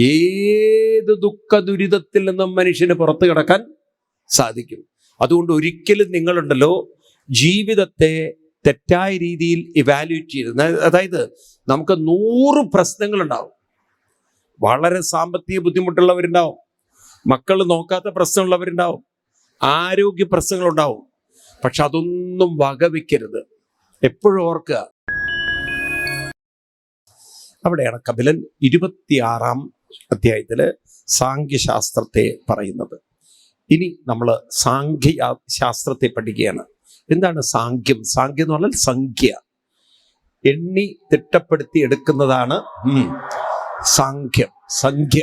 ഏത് ദുഃഖ ദുരിതത്തിൽ നിന്നും മനുഷ്യന് പുറത്തു കിടക്കാൻ സാധിക്കും. അതുകൊണ്ട് ഒരിക്കലും നിങ്ങളുണ്ടല്ലോ ജീവിതത്തെ തെറ്റായ രീതിയിൽ ഇവാലുവേറ്റ് ചെയ്ത് അതായത് നമുക്ക് നൂറ് പ്രശ്നങ്ങളുണ്ടാവും. വളരെ സാമ്പത്തിക ബുദ്ധിമുട്ടുള്ളവരുണ്ടാവും. മക്കൾ നോക്കാത്ത പ്രശ്നമുള്ളവരുണ്ടാവും. ആരോഗ്യ പ്രശ്നങ്ങളുണ്ടാവും. പക്ഷെ അതൊന്നും വകവെക്കരുത്. എപ്പോഴും ഓർക്കുക. അവിടെയാണ് കപിലൻ ഇരുപത്തിയാറാം അധ്യായത്തിൽ സാഖ്യശാസ്ത്രത്തെ പറയുന്നത്. ഇനി നമ്മൾ സാഖ്യ ശാസ്ത്രത്തെ പഠിക്കുകയാണ്. എന്താണ് സാഖ്യം? സാഖ്യം എന്ന് പറഞ്ഞാൽ സംഖ്യ. എണ്ണി തിട്ടപ്പെടുത്തി എടുക്കുന്നതാണ് സാഖ്യം സംഖ്യ.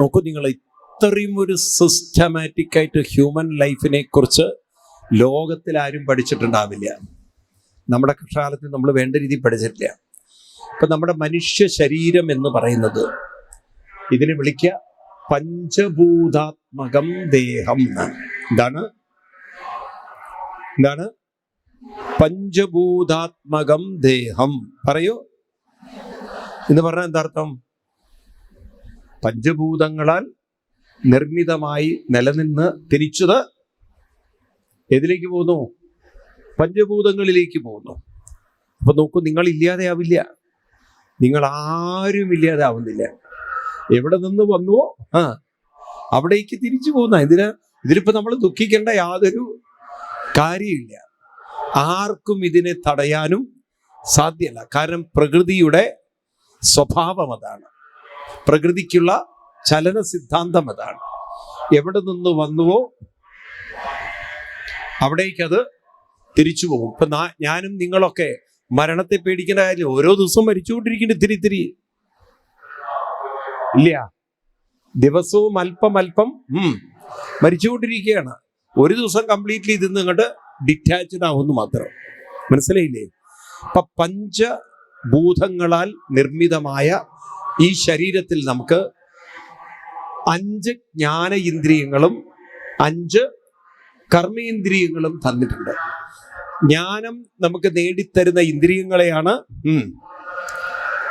നോക്കൂ നിങ്ങൾ ഇത്രയും ഒരു സിസ്റ്റമാറ്റിക് ആയിട്ട് ഹ്യൂമൻ ലൈഫിനെ കുറിച്ച് ലോകത്തിൽ ആരും പഠിച്ചിട്ടുണ്ടാവില്ല. നമ്മുടെ കക്ഷാലത്തിൽ നമ്മൾ വേണ്ട രീതിയിൽ പഠിച്ചിട്ടില്ല. ഇപ്പൊ നമ്മുടെ മനുഷ്യ ശരീരം എന്ന് പറയുന്നത്. ഇതിനെ വിളിക്ക പഞ്ചഭൂതാത്മകം ദേഹം. എന്താണ്? എന്താണ്? പഞ്ചഭൂതാത്മകം ദേഹം. പറയൂ. എന്ന് പറഞ്ഞാൽ എന്താർത്ഥം പഞ്ചഭൂതങ്ങളാൽ നിർമ്മിതമായി നിലനിന്ന് തിരിച്ചത് എതിലേക്ക് പോകുന്നു? പഞ്ചഭൂതങ്ങളിലേക്ക് പോകുന്നു. അപ്പൊ നോക്കൂ നിങ്ങൾ ഇല്ലാതെയാവില്ല നിങ്ങൾ ആരും ഇല്ലാതെ ആവുന്നില്ല എവിടെ നിന്ന് വന്നുവോ? ആ. അവിടേക്ക് തിരിച്ചു പോകുന്ന ഇതിന് ഇതിലിപ്പോ നമ്മൾ ദുഃഖിക്കേണ്ട യാതൊരു കാര്യമില്ല ആർക്കും ഇതിനെ തടയാനും സാധ്യമല്ല. കാരണം പ്രകൃതിയുടെ സ്വഭാവം അതാണ്. പ്രകൃതിക്കുള്ള ചലന സിദ്ധാന്തം അതാണ്. എവിടെ നിന്ന് വന്നുവോ അവിടേക്കത് തിരിച്ചു പോകും. ഇപ്പൊ ഞാനും നിങ്ങളൊക്കെ മരണത്തെ പേടിക്കേണ്ട കാര്യം ഓരോ ദിവസവും മരിച്ചുകൊണ്ടിരിക്കുന്നു ഇത്തിരി ഇത്തിരി. ഇല്ല. ദിവസവും അല്പം അല്പം മരിച്ചുകൊണ്ടിരിക്കുകയാണ്. ഒരു ദിവസം കംപ്ലീറ്റ്ലി ഇതിൽ നിന്ന് ഇങ്ങോട്ട് ഡിറ്റാച്ച്ഡ് ആവുന്നു മാത്രം. മനസ്സിലായില്ലേ? അപ്പൊ പഞ്ചഭൂതങ്ങളാൽ നിർമ്മിതമായ ഈ ശരീരത്തിൽ നമുക്ക് അഞ്ച് ജ്ഞാന ഇന്ദ്രിയങ്ങളും അഞ്ച് കർമ്മേന്ദ്രിയങ്ങളും തന്നിട്ടുണ്ട്. ജ്ഞാനം നമുക്ക് നേടിത്തരുന്ന ഇന്ദ്രിയങ്ങളെയാണ്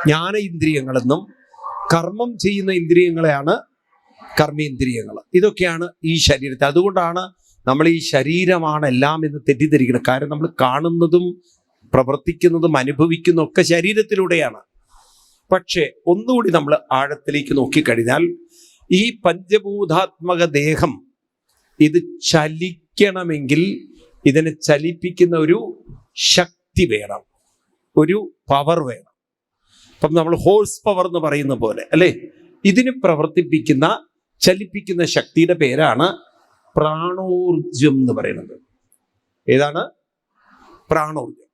ജ്ഞാന ഇന്ദ്രിയങ്ങളെന്നും കർമ്മം ചെയ്യുന്ന ഇന്ദ്രിയങ്ങളെയാണ് കർമ്മേന്ദ്രിയങ്ങൾ. ഇതൊക്കെയാണ് ഈ ശരീരത്തെ. അതുകൊണ്ടാണ് നമ്മൾ ഈ ശരീരമാണ് എല്ലാം എന്ന് തെറ്റിദ്ധരിക്കുന്നത്. കാരണം നമ്മൾ കാണുന്നതും പ്രവർത്തിക്കുന്നതും അനുഭവിക്കുന്നതും ഒക്കെ ശരീരത്തിലൂടെയാണ്. പക്ഷേ ഒന്നുകൂടി നമ്മൾ ആഴത്തിലേക്ക് നോക്കിക്കഴിഞ്ഞാൽ ഈ പഞ്ചഭൂതാത്മക ദേഹം ഇത് ചലിക്കണമെങ്കിൽ ഇതിനെ ചലിപ്പിക്കുന്ന ഒരു ശക്തി വേണം. ഒരു പവർ വേണം. അപ്പം നമ്മൾ ഹോഴ്സ് പവർ എന്ന് പറയുന്ന പോലെ അല്ലേ? ഇതിന് പ്രവർത്തിപ്പിക്കുന്ന ചലിപ്പിക്കുന്ന ശക്തിയുടെ പേരാണ് പ്രാണോർജം എന്ന് പറയുന്നത്. ഏതാണ്? പ്രാണോർജം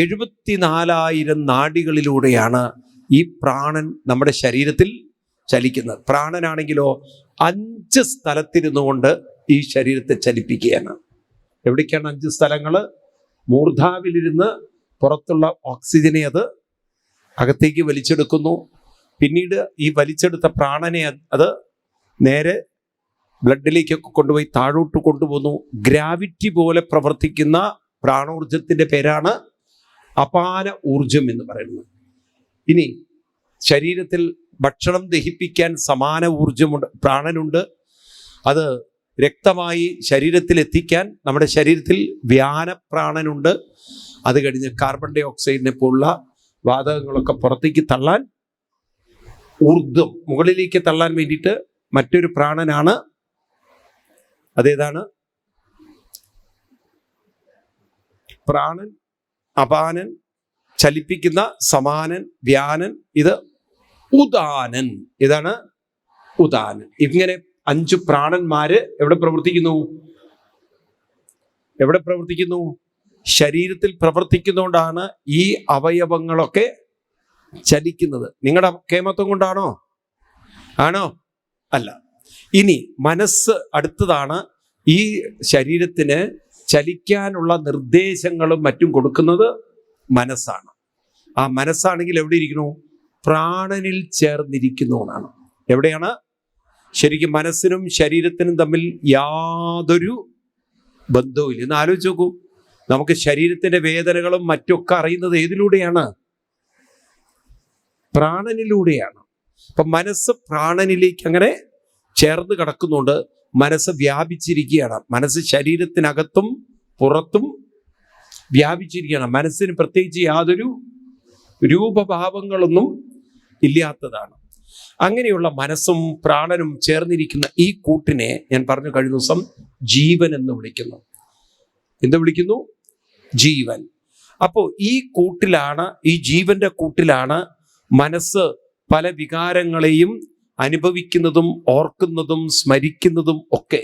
എഴുപത്തിനാലായിരം നാടികളിലൂടെയാണ് ഈ പ്രാണൻ നമ്മുടെ ശരീരത്തിൽ ചലിക്കുന്നത്. പ്രാണനാണെങ്കിലോ അഞ്ച് സ്ഥലത്തിരുന്നു കൊണ്ട് ഈ ശരീരത്തെ ചലിപ്പിക്കുകയാണ്. എവിടേക്കാണ് അഞ്ച് സ്ഥലങ്ങൾ മൂർധാവിലിരുന്ന് പുറത്തുള്ള ഓക്സിജനെ അത് അകത്തേക്ക് വലിച്ചെടുക്കുന്നു. പിന്നീട് ഈ വലിച്ചെടുത്ത പ്രാണനെ അത് നേരെ ബ്ലഡിലേക്കൊക്കെ കൊണ്ടുപോയി താഴോട്ട് കൊണ്ടുപോകുന്നു ഗ്രാവിറ്റി പോലെ പ്രവർത്തിക്കുന്ന പ്രാണോർജത്തിന്റെ പേരാണ് അപാന ഊർജം എന്ന് പറയുന്നത്. ഇനി ശരീരത്തിൽ ഭക്ഷണം ദഹിപ്പിക്കാൻ സമാന ഊർജമുണ്ട് പ്രാണനുണ്ട്. അത് രക്തമായി ശരീരത്തിൽ എത്തിക്കാൻ നമ്മുടെ ശരീരത്തിൽ വ്യാനപ്രാണനുണ്ട്. അത് കഴിഞ്ഞ് കാർബൺ ഡൈ ഓക്സൈഡിനെ പോലുള്ള വാതകങ്ങളൊക്കെ പുറത്തേക്ക് തള്ളാൻ ഊർദ്ധം മുകളിലേക്ക് തള്ളാൻ വേണ്ടിയിട്ട് മറ്റൊരു പ്രാണനാണ്. അതേതാണ്? പ്രാണൻ അപാനൻ ചലിപ്പിക്കുന്ന സമാനൻ വ്യാനൻ ഇത് ഉദാനൻ. ഇതാണ് ഉദാനൻ. ഇങ്ങനെ അഞ്ചു പ്രാണന്മാര് എവിടെ പ്രവർത്തിക്കുന്നു? എവിടെ പ്രവർത്തിക്കുന്നു? ശരീരത്തിൽ പ്രവർത്തിക്കുന്നതുകൊണ്ടാണ് ഈ അവയവങ്ങളൊക്കെ ചലിക്കുന്നത്. നിങ്ങളുടെ കേമത്വം കൊണ്ടാണോ? ആണോ? അല്ല. ഇനി മനസ്സ് അടുത്തതാണ് ഈ ശരീരത്തിന് ചലിക്കാനുള്ള നിർദ്ദേശങ്ങളും മറ്റും കൊടുക്കുന്നത് മനസ്സാണ്. ആ മനസ്സാണെങ്കിൽ എവിടെ ഇരിക്കുന്നു? പ്രാണനിൽ ചേർന്നിരിക്കുന്നു എന്നാണ്. എവിടെയാണ്? ശരിക്കും മനസ്സിനും ശരീരത്തിനും തമ്മിൽ യാതൊരു ബന്ധവുമില്ല. എന്ന് ആലോചിച്ച് നോക്കൂ. നമുക്ക് ശരീരത്തിന്റെ വേദനകളും മറ്റൊക്കെ അറിയുന്നത് ഏതിലൂടെയാണ്? പ്രാണനിലൂടെയാണ്. അപ്പൊ മനസ്സ് പ്രാണനിലേക്ക് അങ്ങനെ ചേർന്ന് കിടക്കുന്നുണ്ട്. മനസ്സ് വ്യാപിച്ചിരിക്കുകയാണ്. മനസ്സ് ശരീരത്തിനകത്തും പുറത്തും വ്യാപിച്ചിരിക്കുകയാണ്. മനസ്സിന് പ്രത്യേകിച്ച് യാതൊരു രൂപഭാവങ്ങളൊന്നും ഇല്ലാത്തതാണ്. അങ്ങനെയുള്ള മനസ്സും പ്രാണനും ചേർന്നിരിക്കുന്ന ഈ കൂട്ടിനെ ഞാൻ പറഞ്ഞു കഴിഞ്ഞ ദിവസം ജീവൻ എന്ന് വിളിക്കുന്നു. എന്ത് വിളിക്കുന്നു? ജീവൻ. അപ്പോൾ ഈ കൂട്ടിലാണ് ഈ ജീവന്റെ കൂട്ടിലാണ് മനസ്സ് പല വികാരങ്ങളെയും അനുഭവിക്കുന്നതും ഓർക്കുന്നതും സ്മരിക്കുന്നതും ഒക്കെ.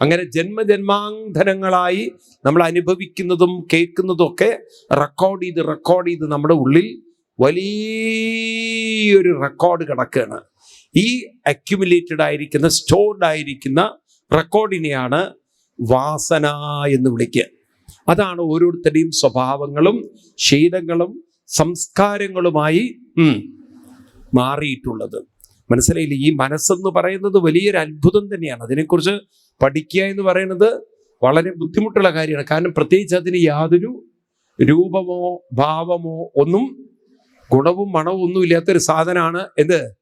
അങ്ങനെ ജന്മജന്മാന്തരങ്ങളായി നമ്മൾ അനുഭവിക്കുന്നതും കേൾക്കുന്നതും ഒക്കെ റെക്കോർഡ് ചെയ്ത് റെക്കോർഡ് ചെയ്ത് നമ്മുടെ ഉള്ളിൽ വലിയൊരു റെക്കോർഡ് കിടക്കുകയാണ്. ഈ അക്യുമുലേറ്റഡ് ആയിരിക്കുന്ന സ്റ്റോർഡ് ആയിരിക്കുന്ന റെക്കോർഡിനെയാണ് വാസന എന്ന് വിളിക്കുക. അതാണ് ഓരോരുത്തരുടെയും സ്വഭാവങ്ങളും ശീലങ്ങളും സംസ്കാരങ്ങളുമായി മാറിയിട്ടുള്ളത്. മനസ്സിലായില്ലേ? ഈ മനസ്സെന്ന് പറയുന്നത് വലിയൊരു അത്ഭുതം തന്നെയാണ്. അതിനെക്കുറിച്ച് പഠിക്കുക എന്ന് പറയുന്നത് വളരെ ബുദ്ധിമുട്ടുള്ള കാര്യമാണ്. കാരണം പ്രത്യേകിച്ച് അതിന് യാതൊരു രൂപമോ ഭാവമോ ഒന്നും ഗുണവും മണവും ഒന്നും ഇല്ലാത്തൊരു സാധനമാണ് എന്ത്?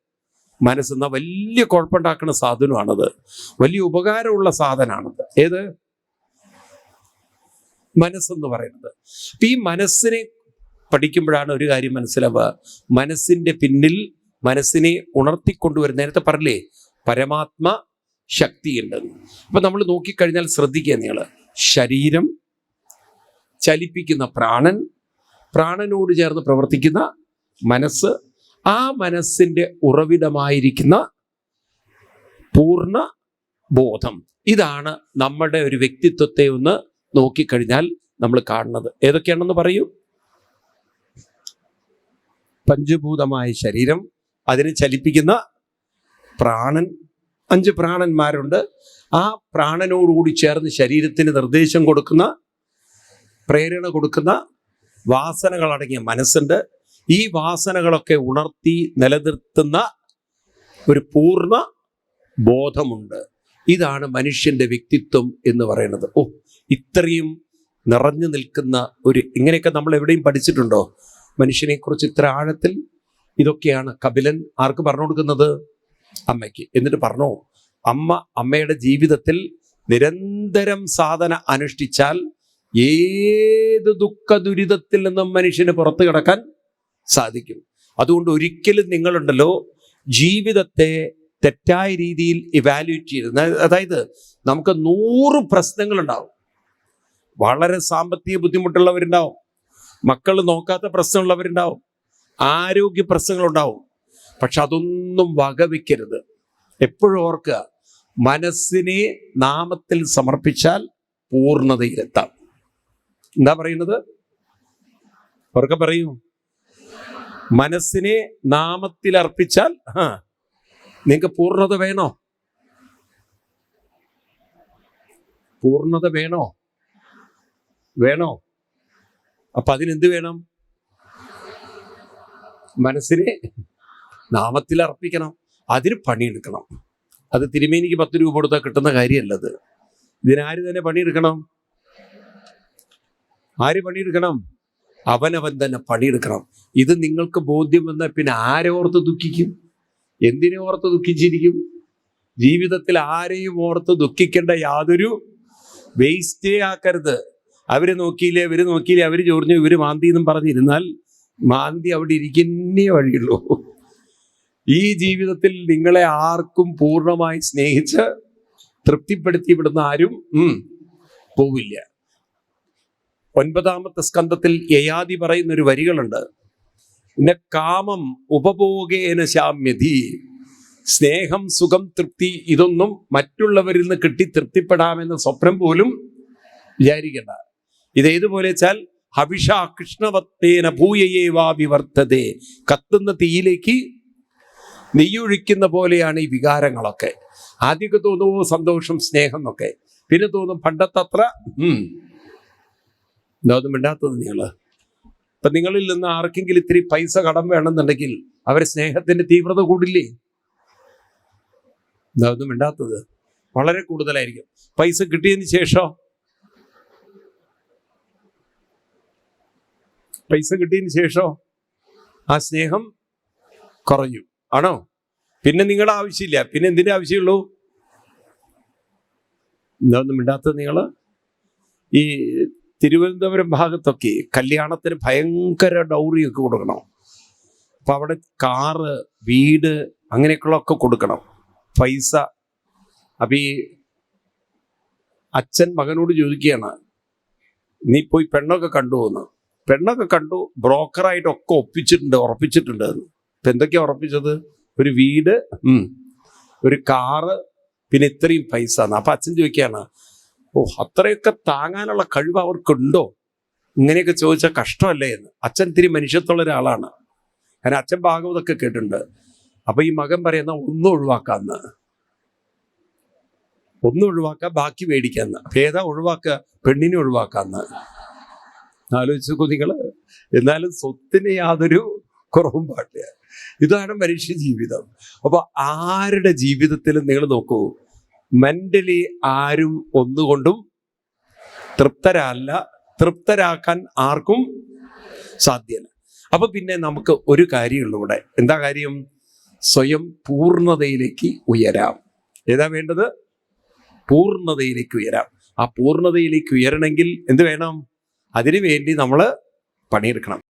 മനസ്സെന്ന വലിയ കുഴപ്പമുണ്ടാക്കുന്ന സാധനമാണത്. വലിയ ഉപകാരമുള്ള സാധനമാണത് ഏത്? മനസ്സെന്ന് പറയുന്നത്. അപ്പൊ ഈ മനസ്സിനെ പഠിക്കുമ്പോഴാണ് ഒരു കാര്യം മനസ്സിലാവുക. മനസ്സിന്റെ പിന്നിൽ മനസ്സിനെ ഉണർത്തിക്കൊണ്ടുവരുന്ന നേരത്തെ പറഞ്ഞില്ലേ പരമാത്മ ശക്തിയുണ്ട്. അപ്പൊ നമ്മൾ നോക്കിക്കഴിഞ്ഞാൽ ശ്രദ്ധിക്കുക നിങ്ങൾ. ശരീരം ചലിപ്പിക്കുന്ന പ്രാണൻ പ്രാണനോട് ചേർന്ന് പ്രവർത്തിക്കുന്ന മനസ്സ് ആ മനസ്സിന്റെ ഉറവിടമായിരിക്കുന്ന പൂർണ ബോധം. ഇതാണ് നമ്മുടെ ഒരു വ്യക്തിത്വത്തെ ഒന്ന് നോക്കിക്കഴിഞ്ഞാൽ നമ്മൾ കാണുന്നത്. ഏതൊക്കെയാണെന്ന് പറയൂ? പഞ്ചഭൂതമായ ശരീരം അതിനെ ചലിപ്പിക്കുന്ന പ്രാണൻ. അഞ്ച് പ്രാണന്മാരുണ്ട്. ആ പ്രാണനോടുകൂടി ചേർന്ന് ശരീരത്തിന് നിർദ്ദേശം കൊടുക്കുന്ന പ്രേരണ കൊടുക്കുന്ന വാസനകളടങ്ങിയ മനസ്സുണ്ട്. ഈ വാസനകളൊക്കെ ഉണർത്തി നിലനിർത്തുന്ന ഒരു പൂർണ ബോധമുണ്ട്. ഇതാണ് മനുഷ്യന്റെ വ്യക്തിത്വം എന്ന് പറയുന്നത്. ഓ ഇത്രയും നിറഞ്ഞു നിൽക്കുന്ന ഒരു ഇങ്ങനെയൊക്കെ നമ്മൾ എവിടെയും പഠിച്ചിട്ടുണ്ടോ? മനുഷ്യനെക്കുറിച്ച് ഇത്ര ആഴത്തിൽ ഇതൊക്കെയാണ്. കപിലൻ ആർക്ക് പറഞ്ഞു കൊടുക്കുന്നത്? അമ്മയ്ക്ക്. എന്നിട്ട് പറഞ്ഞു അമ്മ അമ്മയുടെ ജീവിതത്തിൽ നിരന്തരം സാധന അനുഷ്ഠിച്ചാൽ ഏത് ദുഃഖ ദുരിതത്തിൽ നിന്നും മനുഷ്യന് പുറത്തു കിടക്കാൻ സാധിക്കും. അതുകൊണ്ട് ഒരിക്കലും നിങ്ങളുണ്ടല്ലോ ജീവിതത്തെ തെറ്റായ രീതിയിൽ ഇവാലുവേറ്റ് ചെയ്ത് അതായത് നമുക്ക് നൂറ് പ്രശ്നങ്ങളുണ്ടാവും. വളരെ സാമ്പത്തിക ബുദ്ധിമുട്ടുള്ളവരുണ്ടാവും. മക്കൾ നോക്കാത്ത പ്രശ്നമുള്ളവരുണ്ടാവും. ആരോഗ്യ പ്രശ്നങ്ങളുണ്ടാവും. പക്ഷെ അതൊന്നും വകവെക്കരുത്. എപ്പോഴും ഓർക്കുക മനസ്സിനെ നാമത്തിൽ സമർപ്പിച്ചാൽ പൂർണതയിലെത്താം. എന്താ പറയുന്നത്? ഉറക്കെ പറയൂ. മനസ്സിനെ നാമത്തിൽ അർപ്പിച്ചാൽ ആ നിങ്ങൾക്ക് പൂർണത വേണോ? പൂർണത വേണോ? വേണോ? അപ്പൊ അതിനെന്ത് വേണം? മനസ്സിനെ നാമത്തിൽ അർപ്പിക്കണം. അതിന് പണിയെടുക്കണം. അത് തിരുമേനിക്ക് പത്ത് രൂപ കൊടുത്താൽ കിട്ടുന്ന കാര്യമല്ലത്. ഇതിനാര് തന്നെ പണിയെടുക്കണം? ആര് പണിയെടുക്കണം? അവനവൻ തന്നെ പണിയെടുക്കണം. ഇത് നിങ്ങൾക്ക് ബോധ്യം വന്നാൽ പിന്നെ ആരോർത്ത് ദുഃഖിക്കും? എന്തിനെ ഓർത്ത് ദുഃഖിച്ചിരിക്കും? ജീവിതത്തിൽ ആരെയും ഓർത്ത് ദുഃഖിക്കേണ്ട യാതൊരു വേസ്റ്റേ ആക്കരുത്. അവർ നോക്കിയില്ലേ അവർ നോക്കിയില്ലേ അവർ ചോറിഞ്ഞു ഇവർ മാന്തി എന്നും പറഞ്ഞിരുന്നാൽ മാന്തി അവിടെ ഇരിക്കുന്നേ വഴിയുള്ളൂ. ഈ ജീവിതത്തിൽ നിങ്ങളെ ആർക്കും പൂർണമായി സ്നേഹിച്ച് തൃപ്തിപ്പെടുത്തി വിടുന്ന ആരും പോവില്ല. ഒൻപതാമത്തെ സ്കന്ധത്തിൽ യയാതി പറയുന്ന ഒരു വരികളുണ്ട്. പിന്നെ കാമം ഉപഭോഗേന ശാമ്യതി സ്നേഹം സുഖം തൃപ്തി ഇതൊന്നും മറ്റുള്ളവരിൽ നിന്ന് കിട്ടി തൃപ്തിപ്പെടാമെന്ന സ്വപ്നം പോലും വിചാരിക്കണ്ട. ഇത് ഏതുപോലെ വെച്ചാൽ ഹവിഷ കൃഷ്ണവത്തേന ഭൂയയേവാ വിവർത്തതേ കത്തുന്ന തീയിലേക്ക് നെയ്യൊഴിക്കുന്ന പോലെയാണ് ഈ വികാരങ്ങളൊക്കെ. ആദ്യമൊക്കെ തോന്നുമോ സന്തോഷം സ്നേഹം എന്നൊക്കെ. പിന്നെ തോന്നും പണ്ടത്തത്ര ഇതൊന്നും മിണ്ടാത്തത് നിങ്ങൾ ഇപ്പൊ നിങ്ങളിൽ നിന്ന് ആർക്കെങ്കിലും ഇത്തിരി പൈസ കടം വേണമെന്നുണ്ടെങ്കിൽ അവർ സ്നേഹത്തിന്റെ തീവ്രത കൂടില്ലേ? ഇതൊന്നും മിണ്ടാത്തത്. വളരെ കൂടുതലായിരിക്കും. പൈസ കിട്ടിയതിന് ശേഷം? പൈസ കിട്ടിയതിന് ശേഷം? ആ സ്നേഹം കുറഞ്ഞു. ആണോ? പിന്നെ നിങ്ങളുടെ ആവശ്യമില്ല. പിന്നെ എന്തിന്റെ ആവശ്യമുള്ളൂ? എന്താ ഒന്നും മിണ്ടാത്തത് നിങ്ങൾ ഈ തിരുവനന്തപുരം ഭാഗത്തൊക്കെ കല്യാണത്തിന് ഭയങ്കര ഡൗറിയൊക്കെ കൊടുക്കണം. അപ്പൊ അവിടെ കാറ് വീട് അങ്ങനെയൊക്കെയുള്ളതൊക്കെ കൊടുക്കണം. പൈസ. അപ്പൊ ഈ അച്ഛൻ മകനോട് ചോദിക്കുകയാണ് നീ പോയി പെണ്ണൊക്കെ കണ്ടു എന്ന്? പെണ്ണൊക്കെ കണ്ടു ബ്രോക്കറായിട്ടൊക്കെ ഒപ്പിച്ചിട്ടുണ്ട് ഉറപ്പിച്ചിട്ടുണ്ട്. എന്ന്. ഇപ്പൊ എന്തൊക്കെയാ ഉറപ്പിച്ചത്? ഒരു വീട് ഒരു കാറ് പിന്നെ ഇത്രയും പൈസ എന്ന്. അപ്പൊ അച്ഛൻ ചോദിക്കുകയാണ് ഓ അത്രയൊക്കെ താങ്ങാനുള്ള കഴിവ് അവർക്കുണ്ടോ? ഇങ്ങനെയൊക്കെ ചോദിച്ചാൽ കഷ്ടമല്ലേ എന്ന്. അച്ഛൻ തിരി മനുഷ്യത്തുള്ള ഒരാളാണ്. കാരണം അച്ഛൻ ഭാഗവതൊക്കെ കേട്ടിട്ടുണ്ട്. അപ്പൊ ഈ മകൻ പറയുന്ന ഒന്നും ഒഴിവാക്കാന്ന്. ഒന്നും ഒഴിവാക്കുക ബാക്കി മേടിക്കാന്ന്. ഭേദ ഒഴിവാക്കുക പെണ്ണിനെ ഒഴിവാക്കാന്ന്. ആലോചിച്ചു നിങ്ങൾ എന്നാലും സ്വത്തിന് യാതൊരു കുറവും പാടില്ല. ഇതാണ് മനുഷ്യ ജീവിതം. അപ്പൊ ആരുടെ ജീവിതത്തിലും നിങ്ങൾ നോക്കൂ. മെന്റലി ആരും ഒന്നുകൊണ്ടും തൃപ്തരല്ല. തൃപ്തരാക്കാൻ ആർക്കും സാധ്യല്ല. അപ്പൊ പിന്നെ നമുക്ക് ഒരു കാര്യമുള്ളൂ ഇവിടെ. എന്താ കാര്യം? സ്വയം പൂർണതയിലേക്ക് ഉയരാം. ഏതാ വേണ്ടത്? പൂർണതയിലേക്ക് ഉയരാം. ആ പൂർണതയിലേക്ക് ഉയരണമെങ്കിൽ എന്ത് വേണം? അതിനു വേണ്ടി നമ്മൾ പണിയെടുക്കണം.